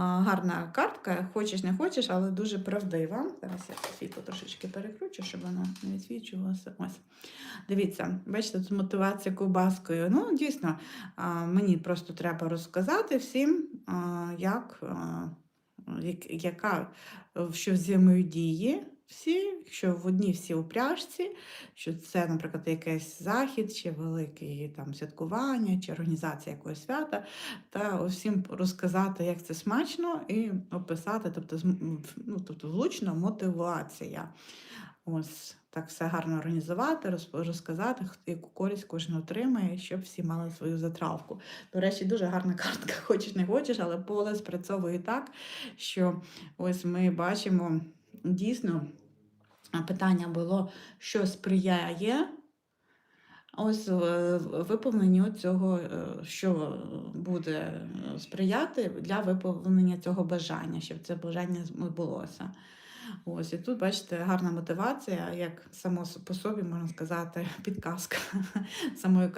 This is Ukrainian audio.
гарна картка, хочеш не хочеш, але дуже правдива. Зараз я світло трошечки перекручу, щоб вона не відсвічувалася. Ось. Дивіться, бачите, тут мотивація ковбаскою. Ну, дійсно, мені просто треба розказати всім, як, яка що взаємодіє всі, що в одній всі у пряжці, що це, наприклад, якийсь захід, чи велике там святкування, чи організація якогось свята, та усім розказати, як це смачно, і описати, тобто, ну, тобто влучно мотивація. Ось так все гарно організувати, розказати, яку користь кожен отримає, щоб всі мали свою затравку. До речі, дуже гарна картка, хочеш не хочеш, але поле спрацьовує так, що ось ми бачимо дійсно питання було, що сприяє. Ось е, виповненню цього, е, що буде е, сприяти для виповнення цього бажання, щоб це бажання збулося. Ось і тут, бачите, гарна мотивація, як само по собі можна сказати, підказка самої